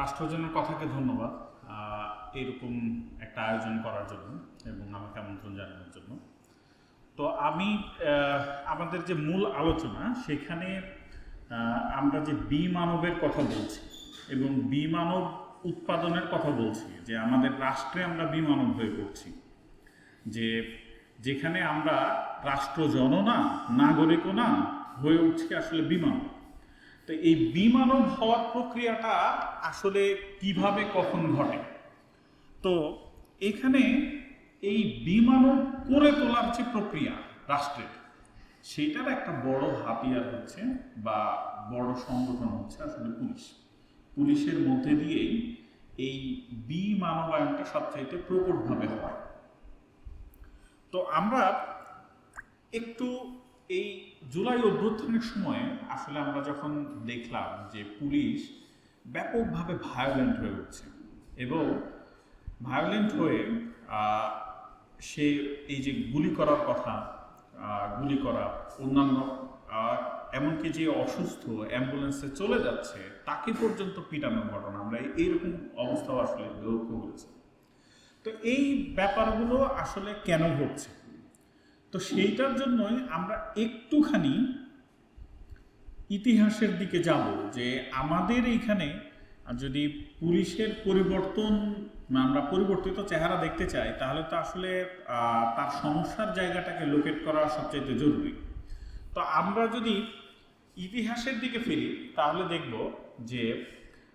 রাষ্ট্রজনের কথাকে ধন্যবাদ এরকম একটা আয়োজন করার জন্য এবং আমাকে আমন্ত্রণ জানানোর জন্য। তো আমি আমাদের যে মূল আলোচনা, সেখানে আমরা যে বি মানবের কথা বলছি এবং বি মানব উৎপাদনের কথা বলছি, যে আমাদের রাষ্ট্রে আমরা বি মানব হয়ে পড়ছি, যে যেখানে আমরা রাষ্ট্রজন না, নাগরিকও না হয়ে উঠছি আসলে বিমানব। তো এই বিমানব হওয়ার প্রক্রিয়াটা আসলে কীভাবে, কখন ঘটে? তো এখানে এই বিমানব করে তোলার যে প্রক্রিয়া রাষ্ট্রের, সেটার একটা বড় হাতিয়ার হচ্ছে বা বড় সংগঠন হচ্ছে আসলে পুলিশ। পুলিশের মধ্যে দিয়েই এই বি বিমানবায়নটা সবচাইতে প্রকটভাবে হয়। তো আমরা একটু এই জুলাই অভ্যুত্থানের সময় আসলে আমরা যখন দেখলাম যে পুলিশ ব্যাপকভাবে ভায়োলেন্ট হয়ে উঠছে এবং ভায়োলেন্ট হয়ে সে এই যে গুলি করার কথা গুলি করা, অন্যান্য এমনকি যে অসুস্থ অ্যাম্বুলেন্সে চলে যাচ্ছে, তাকে পর্যন্ত পিটানোর ঘটনা, আমরা এইরকম অবস্থাও আসলে লক্ষ্য করেছি। তো এই ব্যাপারগুলো আসলে কেন ঘটছে? তো সেইটার জন্যই আমরা একটুখানি ইতিহাসের দিকে যাব যে আমাদের এইখানে যদি পুলিশের পরিবর্তন, আমরা পরিবর্তিত চেহারা দেখতে চাই, তাহলে তো আসলে তার সমস্যার জায়গাটাকে লোকেট করা সবচাইতে জরুরি। তো আমরা যদি ইতিহাসের দিকে ফিরি, তাহলে দেখব যে,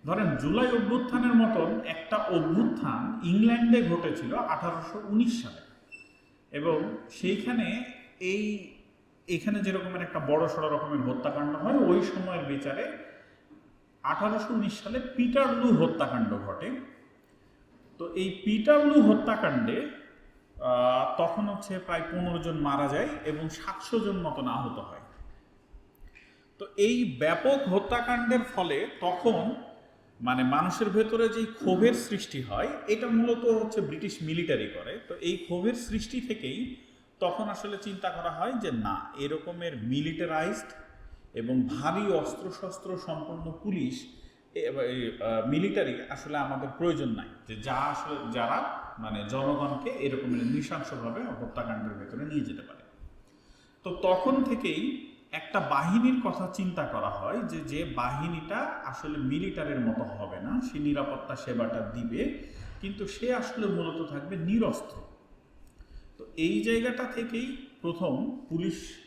ধরেন জুলাই অভ্যুত্থানের মতন একটা অভ্যুত্থান ইংল্যান্ডে ঘটেছিল আঠারোশো উনিশ সালে। এবং সেইখানে এই, এখানে যেরকমের একটা বড় সড়ো রকমের হত্যাকাণ্ড হয়, ওই সময়ের বিচারে আঠারোশো উনিশ সালে পিটারলু হত্যাকাণ্ড ঘটে। তো এই পিটারলু হত্যাকাণ্ডে তখন হচ্ছে প্রায় পনেরো জন মারা যায় এবং সাতশো জন মতন আহত হয়। তো এই ব্যাপক হত্যাকাণ্ডের ফলে তখন মানে মানুষের ভেতরে যে ক্ষোভের সৃষ্টি হয়, এটা মূলত হচ্ছে ব্রিটিশ মিলিটারি করে। তো এই ক্ষোভের সৃষ্টি থেকেই তখন আসলে চিন্তা করা হয় যে, না, এরকমের মিলিটারাইজড এবং ভারী অস্ত্রশস্ত্র সম্পন্ন পুলিশ মিলিটারি আসলে আমাদের প্রয়োজন নাই। যে যা আসলে যারা মানে জনগণকে এরকমের নৃশংসভাবে হত্যাকাণ্ডের ভেতরে নিয়ে যেতে পারে। তো তখন থেকেই একটা বাহিনীর কথা চিন্তা করা হয় যে যে বাহিনীটা আসলে মিলিটারির মতো হবে না, সে নিরাপত্তা সেবাটা দিবে, কিন্তু সে আসলে মূলত থাকবে নিরস্ত্র। তো এই জায়গাটা থেকেই প্রথম পুলিশ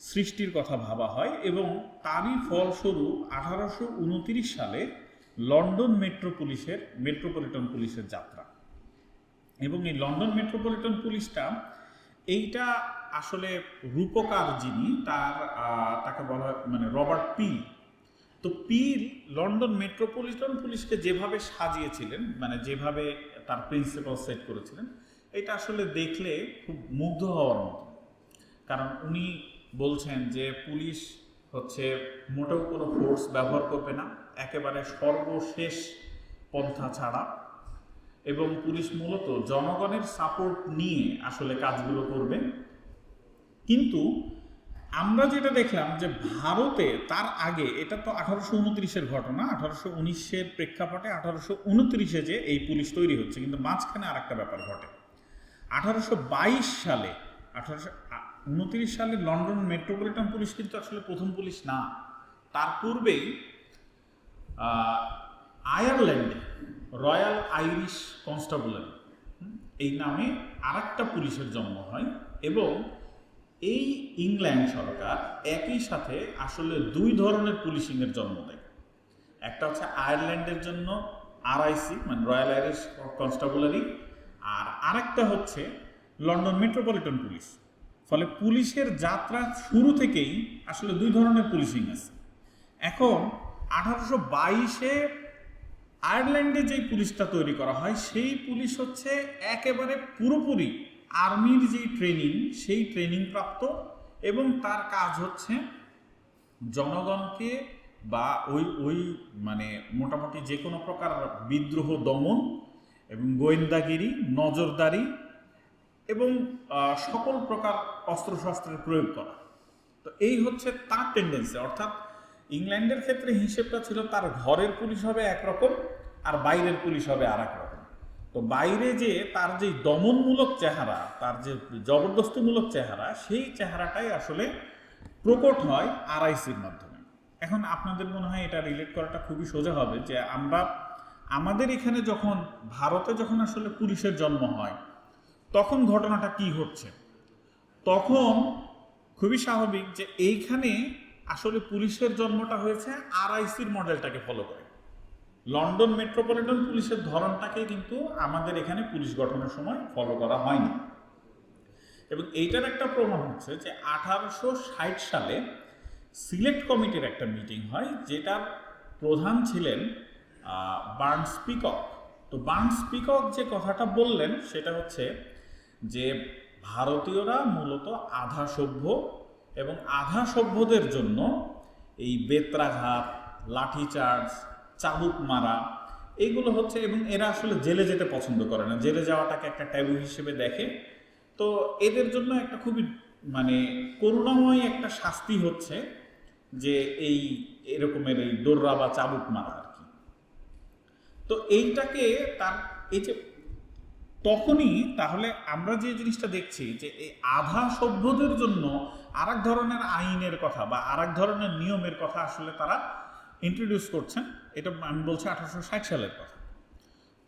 সৃষ্টির কথা ভাবা হয় এবং তারই ফলস্বরূপ আঠারোশো উনত্রিশ সালে লন্ডন মেট্রো পুলিশের, মেট্রোপলিটন পুলিশের যাত্রা। এবং এই লন্ডন মেট্রোপলিটন পুলিশটা এইটা আসলে রূপকার যিনি, তার তাকে বলা হয় মানে রবার্ট পিল। তো পিল লন্ডন মেট্রোপলিটন পুলিশকে যেভাবে সাজিয়েছিলেন মানে যেভাবে তার প্রিন্সিপাল সেট করেছিলেন, এটা আসলে দেখলে খুব মুগ্ধ হওয়ার মতো। কারণ উনি বলছেন যে পুলিশ হচ্ছে মোটেও কোনো ফোর্স ব্যবহার করবে না, একেবারে সর্বশেষ পন্থা ছাড়া। এবং পুলিশ মূলত জনগণের সাপোর্ট নিয়ে আসলে কাজগুলো করবে। কিন্তু আমরা যেটা দেখলাম যে ভারতে তার আগে, এটা তো আঠারোশো উনত্রিশের ঘটনা, আঠারোশো উনিশের প্রেক্ষাপটে আঠারোশো উনত্রিশে যে এই পুলিশ তৈরি হচ্ছে, কিন্তু মাঝখানে আর একটা ব্যাপার ঘটে। আঠারোশো বাইশ সালে, আঠারোশো উনত্রিশ সালে লন্ডন মেট্রোপলিটন পুলিশ কিন্তু আসলে প্রথম পুলিশ না। তার পূর্বেই আয়ারল্যান্ডে রয়্যাল আইরিশ কনস্টেবলারি এই নামে আরেকটা পুলিশের জন্ম হয় এবং এই ইংল্যান্ড সরকার একই সাথে আসলে দুই ধরনের পুলিশিংয়ের জন্ম দেয়। একটা হচ্ছে আয়ারল্যান্ডের জন্য আরআইসি মানে রয়্যাল আইরিশ কনস্টেবলারি, আর আরেকটা হচ্ছে লন্ডন মেট্রোপলিটন পুলিশ। ফলে পুলিশের যাত্রা শুরু থেকেই আসলে দুই ধরনের পুলিশিং আছে। এখন আঠারোশো বাইশে আয়ারল্যান্ডে যেই পুলিশটা তৈরি করা হয়, সেই পুলিশ হচ্ছে একেবারে পুরোপুরি আর্মির যেই ট্রেনিং, সেই ট্রেনিং প্রাপ্ত এবং তার কাজ হচ্ছে জনগণকে বা ওই ওই মানে মোটামুটি যে কোনো প্রকার বিদ্রোহ দমন এবং গোয়েন্দাগিরি, নজরদারি এবং সকল প্রকার অস্ত্রশস্ত্রের প্রয়োগ করা। তো এই হচ্ছে তার টেন্ডেন্সি অর্থাৎ ইংল্যান্ডের ক্ষেত্রে হিসেবটা ছিল তার ঘরের পুলিশ হবে একরকম আর বাইরের পুলিশ হবে আর রকম। তো বাইরে যে তার যে দমনমূলক চেহারা, তার যে জবরদস্তিমূলক চেহারা, সেই চেহারাটাই আসলে প্রকট হয় আরআইসির মাধ্যমে। এখন আপনাদের মনে হয় এটা রিলেট করাটা খুবই সোজা হবে যে আমরা, আমাদের এখানে যখন, ভারতে যখন আসলে পুলিশের জন্ম হয়, তখন ঘটনাটা কি হচ্ছে? তখন খুবই স্বাভাবিক যে এইখানে আসলে পুলিশের জন্মটা হয়েছে আরআইসির মডেলটাকে ফলো করে। লন্ডন মেট্রোপলিটন পুলিশের ধরনটাকে কিন্তু আমাদের এখানে পুলিশ গঠনের সময় ফলো করা হয়নি। এবং এইটার একটা প্রমাণ হচ্ছে যে আঠারোশো ষাট সালে সিলেক্ট কমিটির একটা মিটিং হয়, যেটার প্রধান ছিলেন বার্নস পিকক। তো বার্নস পিকক যে কথাটা বললেন, সেটা হচ্ছে যে ভারতীয়রা মূলত আধা সভ্য এবং আধা সভ্যদের জন্য এই বেত্রাঘাত, লাঠিচার্জ চাবুক মারা এইগুলো হচ্ছে এবং এরা আসলে জেলে যেতে পছন্দ করে না। জেলে যাওয়াটাকে একটা ট্যাবু হিসেবে দেখে। তো এদের জন্য একটা খুবই মানে করুণাময় একটা শাস্তি হচ্ছে যে এই এরকমের এই দোররা বা চাবুক মারা আর কি। তো এইটাকে তার, এই যে তখনই তাহলে আমরা যে জিনিসটা দেখছি যে এই আধা সভ্যদের জন্য আর ধরনের আইনের কথা বা আর ধরনের নিয়মের কথা আসলে তারা ইন্ট্রোডিউস করছেন, এটা আমি বলছি আঠারোশো ষাট সালের কথা।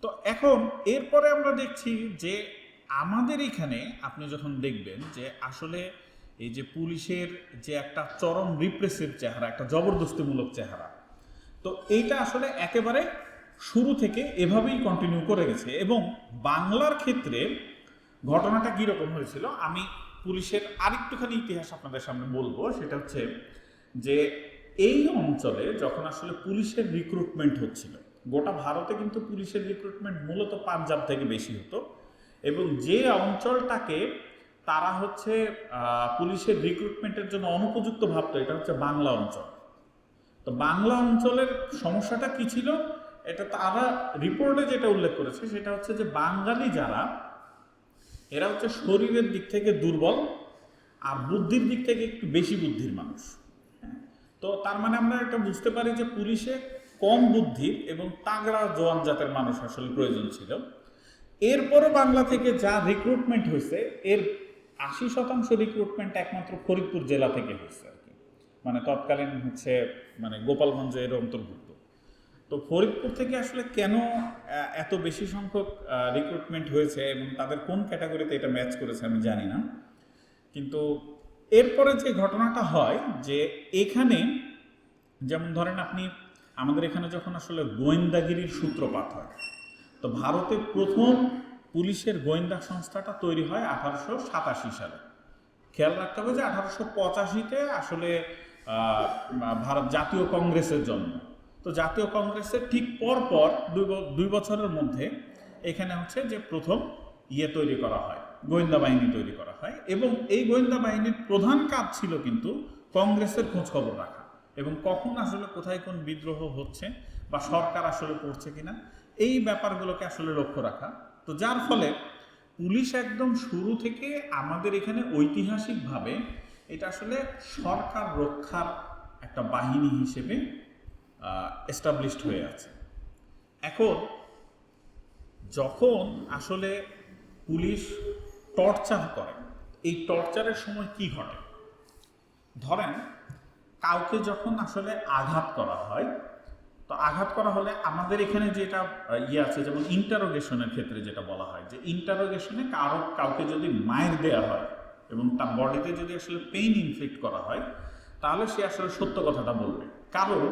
তো এখন এরপরে আমরা দেখছি যে আমাদের এখানে আপনি যখন দেখবেন যে আসলে এই যে পুলিশের যে একটা চরম রিপ্রেসিভ চেহারা, একটা জবরদস্তিমূলক চেহারা, তো এইটা আসলে একেবারে শুরু থেকে এভাবেই কন্টিনিউ করে গেছে এবং বাংলার ক্ষেত্রে ঘটনাটা কীরকম হয়েছিল, আমি পুলিশের আরেকটুখানি ইতিহাস আপনাদের সামনে বলব, সেটা হচ্ছে যে এই অঞ্চলে যখন আসলে পুলিশের রিক্রুটমেন্ট হচ্ছিল, গোটা ভারতে কিন্তু পুলিশের রিক্রুটমেন্ট মূলত পাঞ্জাব থেকে বেশি হতো এবং যে অঞ্চলটাকে তারা হচ্ছে পুলিশের রিক্রুটমেন্টের জন্য অনুপযুক্ত ভাবতো, এটা হচ্ছে বাংলা অঞ্চল তো বাংলা অঞ্চলের সমস্যাটা কি ছিল এটা তারা রিপোর্টে যেটা উল্লেখ করেছে, সেটা হচ্ছে যে বাঙালি যারা, এরা হচ্ছে শরীরের দিক থেকে দুর্বল আর বুদ্ধির দিক থেকে একটু বেশি বুদ্ধির মানুষ? তো তার মানে আমরা এটা বুঝতে পারি যে পুলিশে কম বুদ্ধির এবং তাগড়া জোয়ান জাতের মানুষ আসলে প্রয়োজন ছিল। এরপরও বাংলা থেকে যা রিক্রুটমেন্ট হয়েছে, এর আশি শতাংশ রিক্রুটমেন্ট একমাত্র ফরিদপুর জেলা থেকে হয়েছে আর কি। মানে তৎকালীন হচ্ছে মানে গোপালগঞ্জ এর অন্তর্ভুক্ত। তো ফরিদপুর থেকে আসলে কেন এত বেশি সংখ্যক রিক্রুটমেন্ট হয়েছে এবং তাদের কোন ক্যাটাগরিতে এটা ম্যাচ করেছে আমি জানি না। কিন্তু এরপরে যে ঘটনাটা হয় যে এখানে যেমন ধরেন আপনি, আমাদের এখানে যখন আসলে গোয়েন্দাগিরির সূত্রপাত হয়, তো ভারতে প্রথম পুলিশের গোয়েন্দা সংস্থাটা তৈরি হয় আঠারোশো সাতাশি সালে। খেয়াল রাখতে হবে যে আঠারোশো পঁচাশিতে আসলে ভারত জাতীয় কংগ্রেসের জন্ম। তো জাতীয় কংগ্রেসের ঠিক পর পর দুই বছরের মধ্যে এখানে হচ্ছে যে প্রথম ইয়ে তৈরি করা হয়। গোয়েন্দা বাহিনী তৈরি করা হয় এবং এই গোয়েন্দা বাহিনীর প্রধান কাজ ছিল কিন্তু কংগ্রেসের খোঁজ খবর রাখা এবং কখন আসলে কোথায় কোন বিদ্রোহ হচ্ছে বা সরকার আসলে পড়ছে কিনা, এই ব্যাপারগুলোকে আসলে লক্ষ্য রাখা। তো যার ফলে পুলিশ একদম শুরু থেকে আমাদের এখানে ঐতিহাসিকভাবে এটা আসলে সরকার রক্ষার একটা বাহিনী হিসেবে এস্টাবলিশড হয়ে আছে। এখন যখন আসলে পুলিশ টর্চার করে। এই টর্চারের সময় কি ঘটে? ধরেন, কাউকে যখন আসলে আঘাত করা হয়, তো আঘাত করা হলে আমাদের এখানে যেটা ইয়ে আছে, যেমন ইন্টারোগেশনের ক্ষেত্রে যেটা বলা হয়, যে ইন্টারোগেশনে কারও, কাউকে যদি মায়ের দেয়া হয় এবং তার বডিতে যদি আসলে পেইন ইনফ্লিক্ট করা হয়, তাহলে সে আসলে সত্য কথাটা বলবে। কারণ,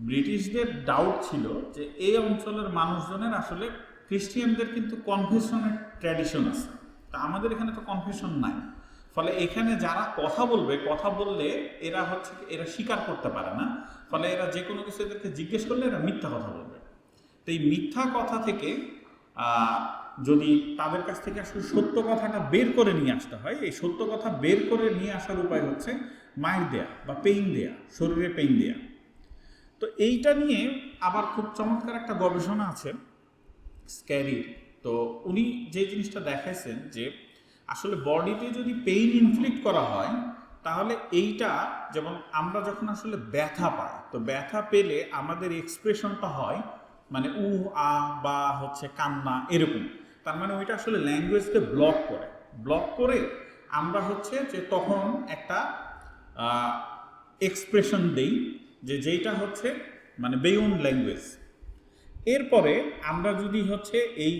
ব্রিটিশদের ডাউট ছিল যে এই অঞ্চলের মানুষজনের আসলে খ্রিস্টিয়ানদের কিন্তু কনফেশনের ট্র্যাডিশন আছে। তা আমাদের এখানে তো কনফেশন নাই। ফলে এখানে যারা কথা বলবে, কথা বললে এরা হচ্ছে এরা স্বীকার করতে পারে না। ফলে এরা যে কোনো কিছু এদেরকে জিজ্ঞেস করলে এরা মিথ্যা কথা বলবে। তো এই মিথ্যা কথা থেকে যদি তাদের কাছ থেকে আসলে সত্য কথাটা বের করে নিয়ে আসতে হয়, এই সত্য কথা বের করে নিয়ে আসার উপায় হচ্ছে মায়ের দেয়া বা পেইন দেয়া, শরীরে পেইন দেয়া। তো এইটা নিয়ে আবার খুব চমৎকার একটা গবেষণা আছে স্ক্যারির তো উনি যে জিনিসটা দেখাইছেন যে আসলে বডিতে যদি পেইন ইনফ্লিক্ট করা হয়, তাহলে এইটা যেমন আমরা যখন আসলে ব্যথা পাই, তো ব্যথা পেলে আমাদের এক্সপ্রেশনটা হয় মানে উ আ, বা হচ্ছে কান্না এরকম। তার মানে ওইটা আসলে ল্যাঙ্গুয়েজকে ব্লক করে। ব্লক করে আমরা হচ্ছে যে তখন একটা এক্সপ্রেশন দেই যে যেইটা হচ্ছে মানে বেয়ন ল্যাঙ্গুয়েজ এরপরে আমরা যদি হচ্ছে এই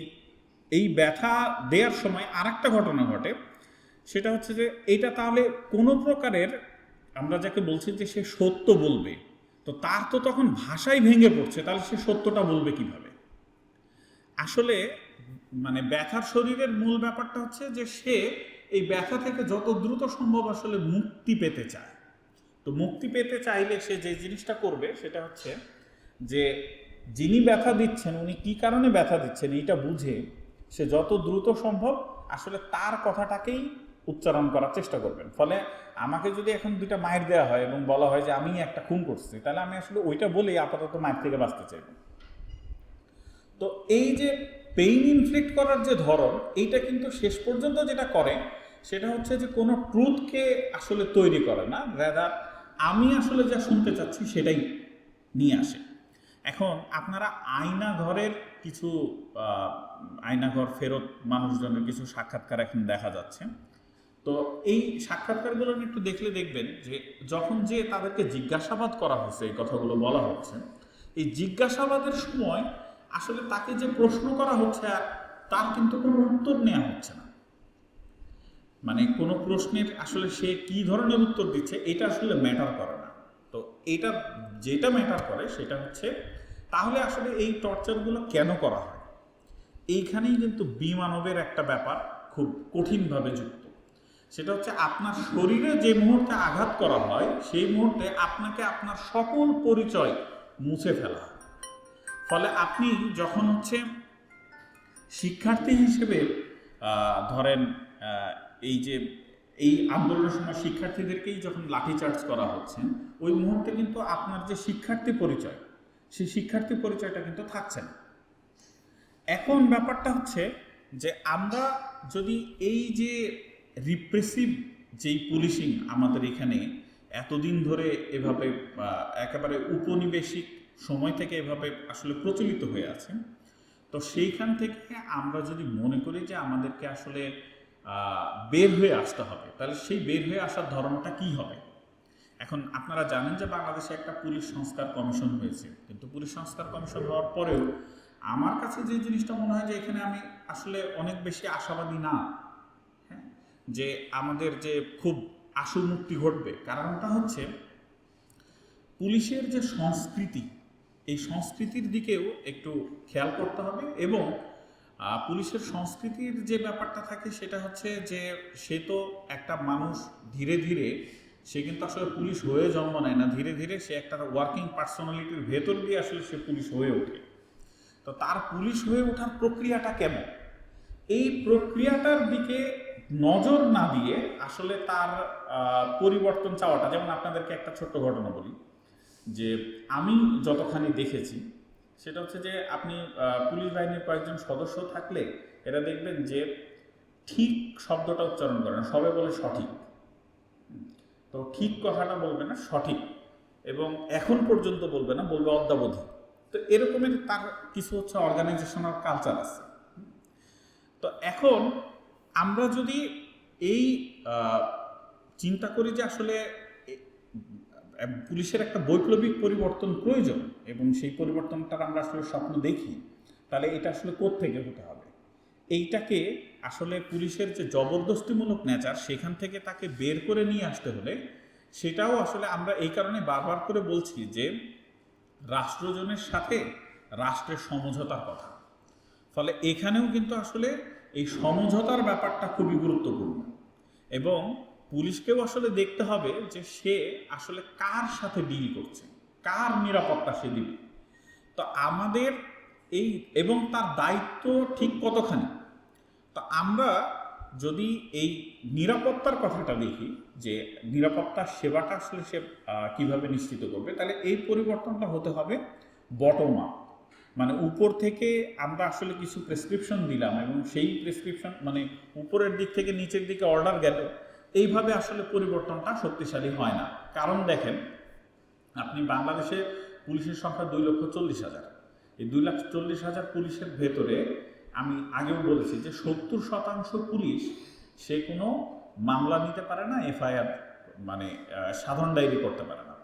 এই ব্যথা দেওয়ার সময় আর একটা ঘটনা ঘটে। সেটা হচ্ছে যে এটা তাহলে কোনো প্রকারের আমরা যাকে বলছি যে সে সত্য বলবে, তো তার তো তখন ভাষাই ভেঙে পড়ছে, তাহলে সে সত্যটা বলবে কীভাবে? আসলে মানে ব্যথার শরীরের মূল ব্যাপারটা হচ্ছে যে সে এই ব্যথা থেকে যত দ্রুত সম্ভব আসলে মুক্তি পেতে চায়। তো মুক্তি পেতে চাইলে সে যে জিনিসটা করবে সেটা হচ্ছে যে যিনি ব্যথা দিচ্ছেন, উনি কি কারণে ব্যথা দিচ্ছেন এইটা বুঝে সে যত দ্রুত সম্ভব আসলে তার কথাটাকেই উচ্চারণ করার চেষ্টা করবেন। ফলে আমাকে যদি এখন দুইটা মায়ের দেওয়া হয় এবং বলা হয় যে আমি একটা খুন করছি, তাহলে আমি আসলে ওইটা বলেই আপাতত মায়ের থেকে বাঁচতে চাইব। তো এই যে পেইন ইনফ্লিক্ট করার যে ধরন, এইটা কিন্তু শেষ পর্যন্ত যেটা করে, সেটা হচ্ছে যে কোনো ট্রুথকে আসলে তৈরি করে না রেদার আমি আসলে যা শুনতে চাচ্ছি সেটাই নিয়ে আসে। এখন আপনারা আয়না ঘরের কিছু আয়নাঘর ফেরত মানুষজনের কিছু সাক্ষাৎকার এখন দেখা যাচ্ছে। তো এই সাক্ষাৎকারগুলো একটু দেখলে দেখবেন যে যখন যে তাদেরকে জিজ্ঞাসাবাদ করা হচ্ছে এই কথাগুলো বলা হচ্ছে, এই জিজ্ঞাসাবাদের সময় আসলে তাকে যে প্রশ্ন করা হচ্ছে আর তার কিন্তু কোনো উত্তর নেওয়া হচ্ছে না। মানে কোনো প্রশ্নের আসলে সে কি ধরনের উত্তর দিচ্ছে, এটা আসলে ম্যাটার করে না। তো এটা যেটা ম্যাটার করে সেটা হচ্ছে, তাহলে আসলে এই টর্চারগুলো কেন করা হয়? এইখানেই কিন্তু বিমানবের একটা ব্যাপার খুব কঠিনভাবে যুক্ত। সেটা হচ্ছে আপনার শরীরে যে মুহূর্তে আঘাত করা হয়, সেই মুহূর্তে আপনাকে আপনার সকল পরিচয় মুছে ফেলা ফলে আপনি যখন হচ্ছে শিক্ষার্থী হিসেবে ধরেন এই যে, এই আন্দোলনের সময় শিক্ষার্থীদেরকেই যখন লাঠিচার্জ করা হচ্ছে, ওই মুহূর্তে কিন্তু আপনার যে শিক্ষার্থী পরিচয়, সেই শিক্ষার্থী পরিচয়টা কিন্তু থাকছে না। এখন ব্যাপারটা হচ্ছে যে আমরা যদি এই যে রিপ্রেসিভ যেই পুলিশিং আমাদের এখানে এতদিন ধরে এভাবে একেবারে উপনিবেশিক সময় থেকে এভাবে আসলে প্রচলিত হয়ে আছে, তো সেইখান থেকে আমরা যদি মনে করি যে আমাদেরকে আসলে বের হয়ে আসতে হবে, তাহলে সেই বের হয়ে আসার ধরনটা কি হবে? এখন আপনারা জানেন যে বাংলাদেশে একটা পুলিশ সংস্কার কমিশন হয়েছে, কিন্তু পুলিশ সংস্কার কমিশন হওয়ার পরেও আমার কাছে যে জিনিসটা মনে হয় যে এখানে আমি আসলে অনেক বেশি আশাবাদী না হ্যাঁ? যে আমাদের যে খুব আশু মুক্তি ঘটবে। কারণটা হচ্ছে, পুলিশের যে সংস্কৃতি, এই সংস্কৃতির দিকেও একটু খেয়াল করতে হবে এবং পুলিশের সংস্কৃতির যে ব্যাপারটা থাকে সেটা হচ্ছে যে সে তো একটা মানুষ ধীরে ধীরে, সে কিন্তু আসলে পুলিশ হয়ে জন্ম নেয় না। ধীরে ধীরে সে একটা ওয়ার্কিং পার্সোনালিটির ভেতর দিয়ে আসলে সে পুলিশ হয়ে ওঠে। তো তার পুলিশ হয়ে ওঠার প্রক্রিয়াটা কেমন? এই প্রক্রিয়াটার দিকে নজর না দিয়ে আসলে তার পরিবর্তন চাওয়াটা, যেমন আপনাদেরকে একটা ছোট্ট ঘটনা বলি, যে আমি যতখানি দেখেছি, সেটা হচ্ছে যে আপনি পুলিশ বাহিনীর কয়েকজন সদস্য থাকলে এরা দেখবেন যে ঠিক শব্দটা উচ্চারণ করে না, সবে বলে সঠিক। তো ঠিক কথাটা বলবে না, সঠিক। এবং এখন পর্যন্ত বলবে না, বলবে অদ্যাবধি। তো এরকমের তার কিছু হচ্ছে অর্গানাইজেশনাল কালচার আছে। তো এখন আমরা যদি এই চিন্তা করি যে আসলে পুলিশের একটা বৈপ্লবিক পরিবর্তন প্রয়োজন এবং সেই পরিবর্তনটার আমরা আসলে স্বপ্ন দেখি, তাহলে এটা আসলে থেকে হতে হবে? এইটাকে আসলে পুলিশের যে জবরদস্তিমূলক নেচার সেখান থেকে তাকে বের করে নিয়ে আসতে হলে সেটাও আসলে আমরা এই কারণে বারবার করে বলছি যে রাষ্ট্রজনের সাথে রাষ্ট্রের সমঝোতার কথা। ফলে এখানেও কিন্তু আসলে এই সমঝোতার ব্যাপারটা খুবই গুরুত্বপূর্ণ। এবং পুলিশকেও আসলে দেখতে হবে যে সে আসলে কার সাথে ডিল করছে, কার নিরাপত্তা সে দিবে। তো আমাদের এই, এবং তার দায়িত্ব ঠিক কতখানি? তো আমরা যদি এই নিরাপত্তার কথাটা দেখি, যে নিরাপত্তার সেবাটা আসলে সে কীভাবে নিশ্চিত করবে, তাহলে এই পরিবর্তনটা হতে হবে বটম আপ মানে উপর থেকে আমরা আসলে কিছু প্রেসক্রিপশন দিলাম এবং সেই প্রেসক্রিপশন মানে উপরের দিক থেকে নিচের দিকে অর্ডার গেল, এইভাবে আসলে পরিবর্তনটা শক্তিশালী হয় না। কারণ দেখেন, আপনি বাংলাদেশে পুলিশের সংখ্যা দুই লক্ষ চল্লিশ হাজার। এই দুই লাখ চল্লিশ হাজার পুলিশের ভেতরে আমি আগেও বলেছি যে সত্তর শতাংশ পুলিশ সে কোনো মামলা নিতে পারে না, এফআইআর মানে সাধারণ ডায়েরি করতে পারে না।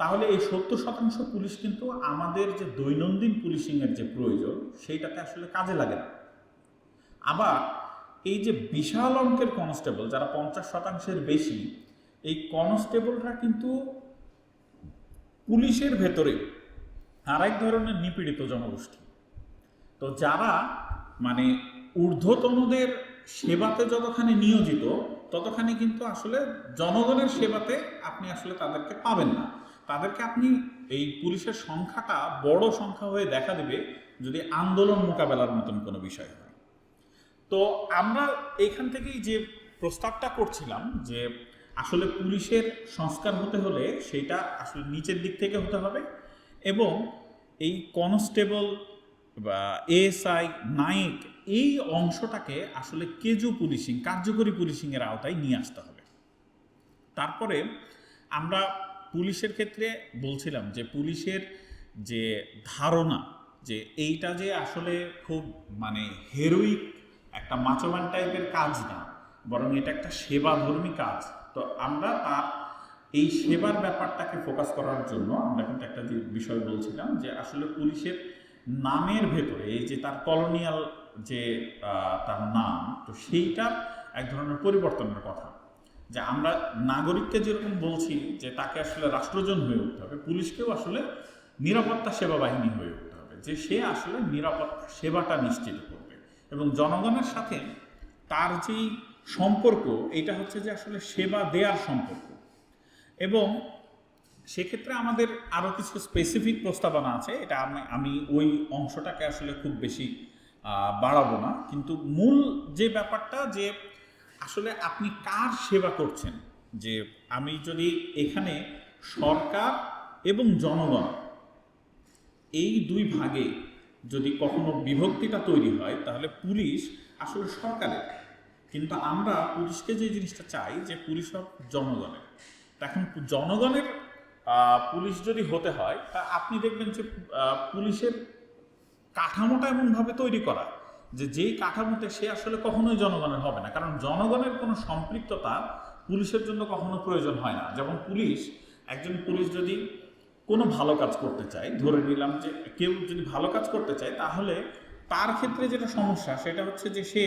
তাহলে এই সত্তর শতাংশ পুলিশ কিন্তু আমাদের যে দৈনন্দিন পুলিশিংয়ের যে প্রয়োজন, সেইটাতে আসলে কাজে লাগে না। আবার এই যে বিশাল অঙ্কের কনস্টেবল, যারা পঞ্চাশ শতাংশের বেশি, এই কনস্টেবলরা কিন্তু পুলিশের ভেতরে আরেক ধরনের নিপীড়িত জনগোষ্ঠী। তো যারা মানে ঊর্ধ্বতনদের সেবাতে যতখানি নিয়োজিত, ততখানি কিন্তু আসলে জনগণের সেবাতে আপনি আসলে তাদেরকে পাবেন না। তাদেরকে আপনি এই পুলিশের সংখ্যাটা বড় সংখ্যা হয়ে দেখা দেবে যদি আন্দোলন মোকাবেলার মতন কোনো বিষয় হয়। তো আমরা এখান থেকেই যে প্রস্তাবটা করছিলাম যে আসলে পুলিশের সংস্কার হতে হলে সেটা আসলে নিচের দিক থেকে হতে হবে এবং এই কনস্টেবল বা এএসআই নায়ক এই অংশটাকে আসলে কেজু পুলিশিং, কার্যকরী পুলিশিংয়ের আওতায় নিয়ে আসতে হবে। তারপরে আমরা পুলিশের ক্ষেত্রে বলছিলাম যে পুলিশের যে ধারণা যে এইটা যে আসলে খুব মানে হেরোইক একটা মাচমান টাইপের কাজ না, বরং এটা একটা সেবাধর্মী কাজ। তো আমরা তার এই সেবার ব্যাপারটাকে ফোকাস করার জন্য আমরা কিন্তু একটা বিষয় বলছিলাম যে আসলে পুলিশের নামের ভেতরে, এই যে তার কলোনিয়াল যে তার নাম, তো সেইটার এক ধরনের পরিবর্তনের কথা। যে আমরা নাগরিককে যেরকম বলছি যে তাকে আসলে রাষ্ট্রজন হয়ে উঠতে হবে, পুলিশকেও আসলে নিরাপত্তা সেবা বাহিনী হয়ে উঠতে হবে, যে সে আসলে নিরাপত্তা সেবাটা নিশ্চিত করবে। এবং জনগণের সাথে তার যেই সম্পর্ক এটা হচ্ছে যে আসলে সেবা দেওয়ার সম্পর্ক। এবং সেক্ষেত্রে আমাদের আরও কিছু স্পেসিফিক প্রস্তাবনা আছে, এটা আমি আমি ওই অংশটাকে আসলে খুব বেশি বাড়াবো না। কিন্তু মূল যে ব্যাপারটা যে আসলে আপনি কার সেবা করছেন, যে আমি যদি এখানে সরকার এবং জনগণ এই দুই ভাগে যদি কখনো বিভক্তিটা তৈরি হয়, তাহলে পুলিশ আসলে সরকারের। কিন্তু আমরা পুলিশকে যে জিনিসটা চাই, যে পুলিশ হোক জনগণের। এখন জনগণের পুলিশ যদি হতে হয়, তা আপনি দেখবেন যে পুলিশের কাঠামোটা এমনভাবে তৈরি করা যে, যেই কাঠামোতে সে আসলে কখনোই জনগণের হবে না। কারণ জনগণের কোনো সম্পৃক্ততা পুলিশের জন্য কখনো প্রয়োজন হয় না। যেমন পুলিশ, একজন পুলিশ যদি কোনো ভালো কাজ করতে চায়, ধরে নিলাম যে, কেউ যদি ভালো কাজ করতে চায়, তাহলে তার ক্ষেত্রে যেটা সমস্যা, সেটা হচ্ছে যে, সে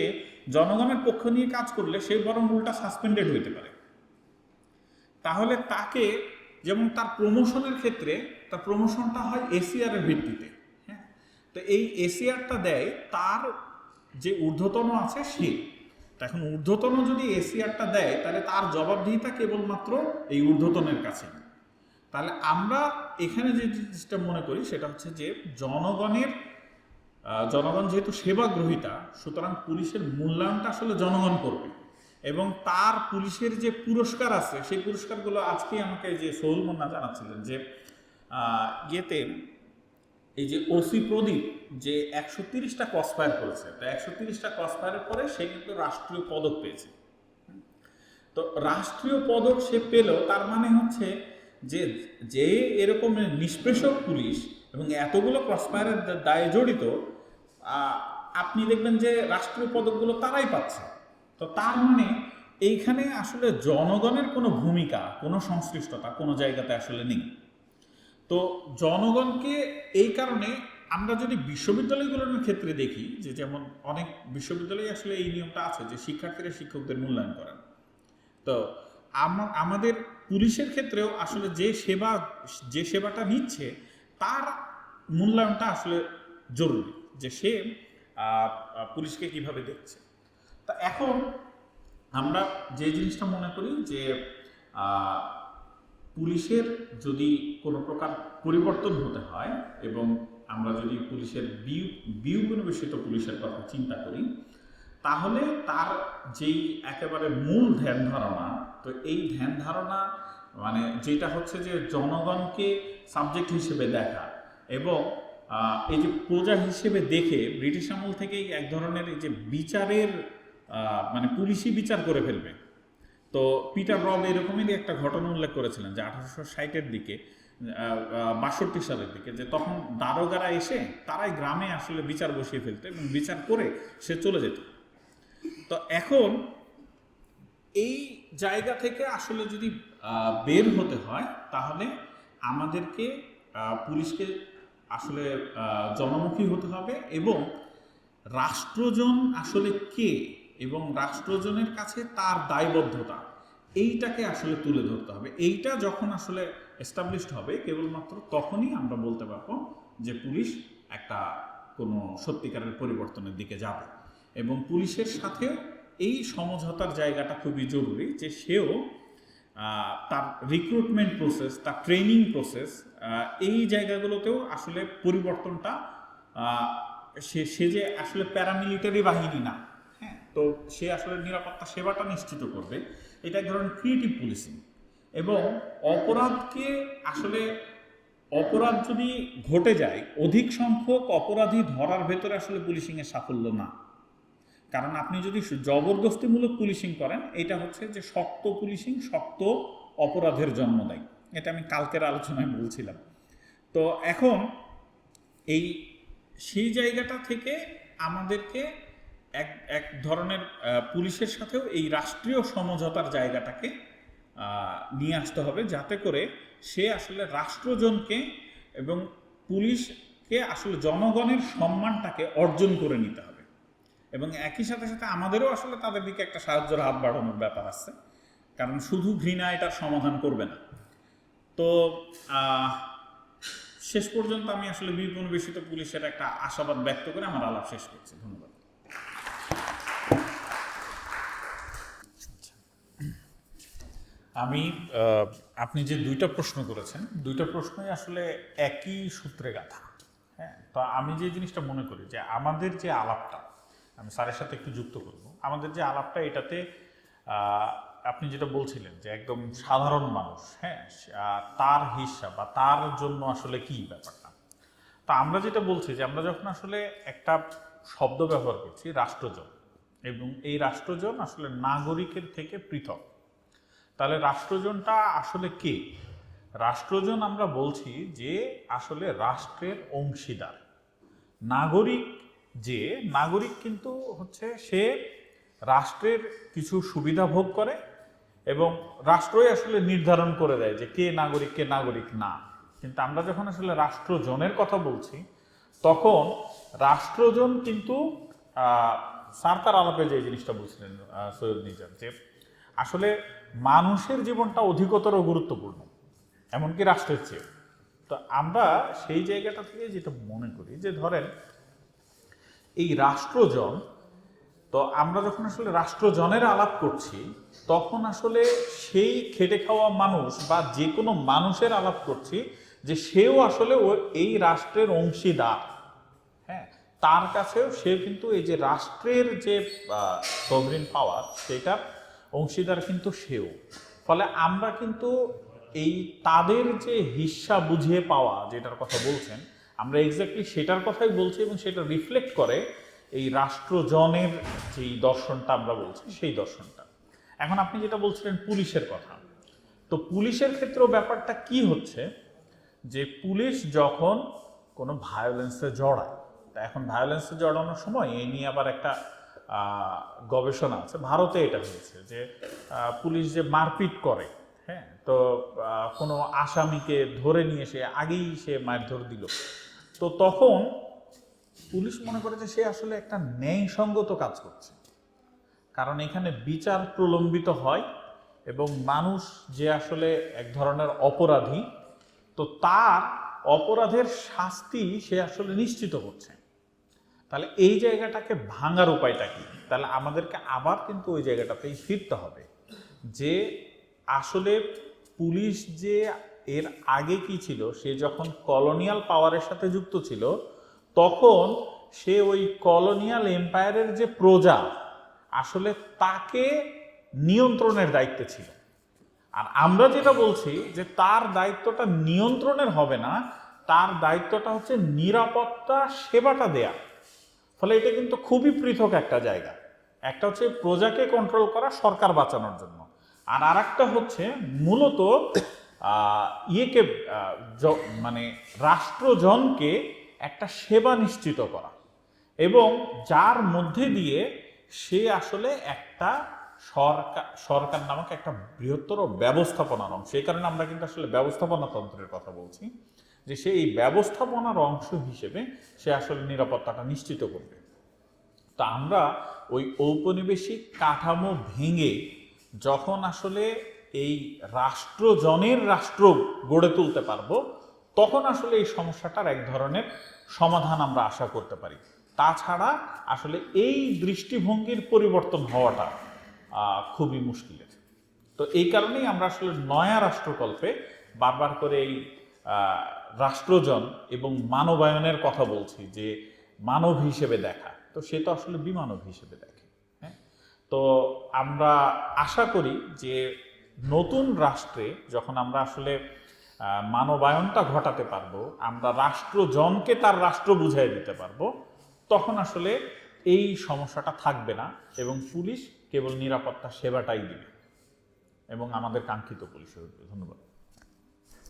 জনগণের পক্ষ নিয়ে কাজ করলে সে বরং উল্টা সাসপেন্ডেড হইতে পারে। তাহলে তাকে যেমন তার প্রমোশনের ক্ষেত্রে, তার প্রমোশনটা হয় এসিআর এর ভিত্তিতে হ্যাঁ? তো এই এসিআরটা দেয় তার যে ঊর্ধ্বতন আছে সে। এখন ঊর্ধ্বতন যদি এসিআরটা দেয়, তাহলে তার জবাবদিহিতা কেবলমাত্র এই ঊর্ধ্বতনের কাছে। তাহলে আমরা এখানে যে জিনিসটা মনে করি, সেটা হচ্ছে যে জনগণের জনগণ যেহেতু সেবা গ্রহীতা সুতরাং পুলিশের মূল্যায়নটা আসলে জনগণ করবে। এবং তার পুলিশের যে পুরস্কার আছে, সেই পুরস্কারগুলো আজকেই আমাকে যে সোহল মুন্না জানাচ্ছিলেন যে ইয়েতে এই যে ওসি প্রদীপ যে একশো তিরিশটা ক্রসফায়ার করেছে, তো একশো তিরিশটা ক্রসফায়ারের পরে সে কিন্তু রাষ্ট্রীয় পদক পেয়েছে। তো রাষ্ট্রীয় পদক সে পেল, তার মানে হচ্ছে যে যে এরকম নিষ্পেষক পুলিশ এবং এতগুলো ক্রসফায়ারের দায়ে জড়িত আপনি দেখবেন যে রাষ্ট্রীয় পদকগুলো তারাই পাচ্ছে। তো তার মানে এইখানে আসলে জনগণের কোনো ভূমিকা, কোনো সংশ্লিষ্টতা কোনো জায়গাতে আসলে নেই। তো জনগণকে এই কারণে আমরা যদি বিশ্ববিদ্যালয়গুলোর ক্ষেত্রে দেখি, যে যেমন অনেক বিশ্ববিদ্যালয়ে আসলে এই নিয়মটা আছে, যে শিক্ষার্থীরা শিক্ষকদের মূল্যায়ন করেন। তো আমা- আমাদের পুলিশের ক্ষেত্রেও আসলে যে সেবা, যে সেবাটা নিচ্ছে, তার মূল্যায়নটা আসলে জরুরি, যে সে পুলিশকে কীভাবে দেখছে। তা এখন আমরা যে জিনিসটা মনে করি যে পুলিশের যদি কোনো প্রকার পরিবর্তন হতে হয় এবং আমরা যদি পুলিশের বিউ বিউ পরিবেশিত পুলিশের কথা চিন্তা করি, তাহলে তার যেই একেবারে মূল ধ্যান ধারণা, তো এই ধ্যান ধারণা মানে যেটা হচ্ছে যে জনগণকে সাবজেক্ট হিসেবে দেখা এবং এই যে প্রজা হিসেবে দেখে ব্রিটিশ আমল থেকেই এক ধরনের এই যে বিচারের মানে পুলিশই বিচার করে ফেলবে। তো পিটার রব এরকমই একটা ঘটনা উল্লেখ করেছিলেন যে আঠারোশো ষাটের দিকে বাষট্টি সালের দিকে, যে তখন দারোগারা এসে তারাই গ্রামে আসলে বিচার বসিয়ে ফেলতো এবং বিচার করে সে চলে যেত। তো এখন এই জায়গা থেকে আসলে যদি বের হতে হয়, তাহলে আমাদেরকে পুলিশকে আসলে জনমুখী হতে হবে এবং রাষ্ট্রজন আসলে কে? এবং রাষ্ট্রজনের কাছে তার দায়বদ্ধতা, এইটাকে আসলে তুলে ধরতে হবে। এইটা যখন আসলে এস্টাবলিশড হবে কেবলমাত্র তখনই আমরা বলতে পারব যে পুলিশ একটা কোনো সত্যিকারের পরিবর্তনের দিকে যাবে। এবং পুলিশের সাথেও এই সমঝোতার জায়গাটা খুবই জরুরি যে সেও তার রিক্রুটমেন্ট প্রসেস তার ট্রেনিং প্রসেস এই জায়গাগুলোতেও আসলে পরিবর্তনটা সে সে যে আসলে প্যারামিলিটারি বাহিনী না তো সে আসলে নিরাপত্তা সেবাটা নিশ্চিত করবে। এটা এক ধরনের ক্রিয়েটিভ পুলিশিং এবং অপরাধকে আসলে অপরাধ যদি ঘটে যায়, অধিক সংখ্যক অপরাধী ধরার ভেতরে আসলে পুলিশিংয়ের সাফল্য না। কারণ আপনি যদি জবরদস্তিমূলক পুলিশিং করেন, এটা হচ্ছে যে শক্ত পুলিশিং শক্ত অপরাধের জন্ম দেয়। এটা আমি কালকের আলোচনায় বলছিলাম। তো এখন এই সেই জায়গাটা থেকে আমাদেরকে এক এক ধরনের পুলিশের সাথেও এই রাষ্ট্রীয় সমঝোতার জায়গাটাকে নিয়ে আসতে হবে যাতে করে সে আসলে রাষ্ট্রজনকে এবং পুলিশকে আসলে জনগণের সম্মানটাকে অর্জন করে নিতে হবে। এবং একই সাথে সাথে আমাদেরও আসলে তাদের দিকে একটা সাহায্যের হাত বাড়ানোর ব্যাপার আছে। কারণ শুধু ঘৃণা এটার সমাধান করবে না। তো শেষ পর্যন্ত আমি আসলে বিপণবেশিত পুলিশের একটা আশাবাদ ব্যক্ত করে আমার আলাপ শেষ করছি। ধন্যবাদ। আমি আপনি যে দুইটা প্রশ্ন করেছেন, দুইটা প্রশ্নই আসলে একই সূত্রে গাথা। হ্যাঁ তো আমি যে জিনিসটা মনে করি যে আমাদের যে আলাপটা, আমি স্যারের সাথে একটু যুক্ত করব, আমাদের যে আলাপটা এটাতে আপনি যেটা বলছিলেন যে একদম সাধারণ মানুষ হ্যাঁ তার হিসাব বা তার জন্য আসলে কি ব্যাপারটা? তো আমরা যেটা বলছি যে আমরা যখন আসলে একটা শব্দ ব্যবহার করছি, রাষ্ট্রজন, এবং এই রাষ্ট্রজন আসলে নাগরিকের থেকে পৃথক। তাহলে রাষ্ট্রজনটা আসলে কে? রাষ্ট্রজন আমরা বলছি যে আসলে রাষ্ট্রের অংশীদার। নাগরিক যে, নাগরিক কিন্তু হচ্ছে সে রাষ্ট্রের কিছু সুবিধা ভোগ করে এবং রাষ্ট্রই আসলে নির্ধারণ করে দেয় যে কে নাগরিক কে নাগরিক না। কিন্তু আমরা যখন আসলে রাষ্ট্রজনের কথা বলছি, তখন রাষ্ট্রজন কিন্তু স্যার তার আলাপে যে জিনিসটা বলছিলেন সৈয়দ নিজাম, যে আসলে মানুষের জীবনটা অধিকতর গুরুত্বপূর্ণ, এমনকি রাষ্ট্রের চেয়ে তো আমরা সেই জায়গাটা থেকে যেটা মনে করি যে ধরেন, এই রাষ্ট্রজন, তো আমরা যখন আসলে রাষ্ট্রজনের আলাপ করছি, তখন আসলে সেই খেটে খাওয়া মানুষ বা যে কোনো মানুষের আলাপ করছি যে সেও আসলে ও- এই রাষ্ট্রের অংশীদার। হ্যাঁ তার কাছেও সে কিন্তু এই যে রাষ্ট্রের যে সভরিন পাওয়ার সেটার অংশীদার কিন্তু সেও। ফলে আমরা কিন্তু এই তাদের যে হিস্সা বুঝিয়ে পাওয়া যেটার কথা বলছেন, আমরা এক্স্যাক্টলি সেটার কথাই বলছি এবং সেটা রিফ্লেক্ট করে এই রাষ্ট্রজনের যেই দর্শনটা আমরা বলছি, সেই দর্শনটা। এখন আপনি যেটা বলছিলেন পুলিশের কথা, তো পুলিশের ক্ষেত্রেও ব্যাপারটা কি হচ্ছে? যে পুলিশ যখন কোনো ভায়োলেন্সে জড়ায়, তা এখন ভায়োলেন্সে জড়ানোর সময় এই নিয়ে আবার একটা গবেষণা আছে। ভারতে এটা হয়েছে যে পুলিশ যে মারপিট করে হ্যাঁ তো কোনো আসামিকে ধরে নিয়ে সে আগেই সে মারধর দিল। তো তখন পুলিশ মনে করে যে সে আসলে একটা ন্যায়সঙ্গত কাজ করছে। কারণ এখানে বিচার প্রলম্বিত হয় এবং মানুষ যে আসলে এক ধরনের অপরাধী, তো তার অপরাধের শাস্তি সে আসলে নিশ্চিত করছে। তাহলে এই জায়গাটাকে ভাঙার উপায়টা কি? তাহলে আমাদেরকে আবার কিন্তু ওই জায়গাটাতেই ফিরতে হবে। যে আসলে পুলিশ যে এর আগে কি ছিল, সে যখন কলোনিয়াল পাওয়ারের সাথে যুক্ত ছিল, তখন সে ওই কলোনিয়াল এম্পায়ারের যে প্রজা, আসলে তাকে নিয়ন্ত্রণের দায়িত্বে ছিল। আর আমরা যেটা বলছি যে তার দায়িত্বটা নিয়ন্ত্রণের হবে না, তার দায়িত্বটা হচ্ছে নিরাপত্তা সেবাটা দেয়া। ফলে এটা কিন্তু খুবই পৃথক একটা জায়গা। একটা হচ্ছে প্রজাকে কন্ট্রোল করা, সরকার বাঁচানোর জন্য। আর আরেকটা হচ্ছে মূলত ইয়েকে মানে রাষ্ট্রজনকে একটা সেবা নিশ্চিত করা। এবং যার মধ্যে দিয়ে সে আসলে একটা সরকার সরকার নামক একটা বৃহত্তর ব্যবস্থাপনার অংশ। সেই কারণে আমরা কিন্তু আসলে ব্যবস্থাপনা তন্ত্রের কথা বলছি। যে সে এই ব্যবস্থাপনার অংশ হিসেবে সে আসলে নিরাপত্তাটা নিশ্চিত করবে। তা আমরা ওই ঔপনিবেশিক কাঠামো ভেঙে যখন আসলে এই রাষ্ট্রজনের রাষ্ট্র গড়ে তুলতে পারব, তখন আসলে এই সমস্যাটার এক ধরনের সমাধান আমরা আশা করতে পারি। তাছাড়া আসলে এই দৃষ্টিভঙ্গির পরিবর্তন হওয়াটা খুবই মুশকিলের। তো এই কারণেই আমরা আসলে নয়া রাষ্ট্রকল্পে বারবার করে এই রাষ্ট্রজন এবং মানবায়নের কথা বলছি যে মানব হিসেবে দেখা। তো সে তো আসলে বিমানব হিসেবে দেখে হ্যাঁ? তো আমরা আশা করি যে নতুন রাষ্ট্রে যখন আমরা আসলে মানবায়নটা ঘটাতে পারব, আমরা রাষ্ট্রজনকে তার রাষ্ট্র বুঝাই দিতে পারব, তখন আসলে এই সমস্যাটা থাকবে না এবং পুলিশ কেবল নিরাপত্তা সেবাটাই দিবে। এবং আমাদের কাঙ্ক্ষিত পুলিশ ধন্যবাদ।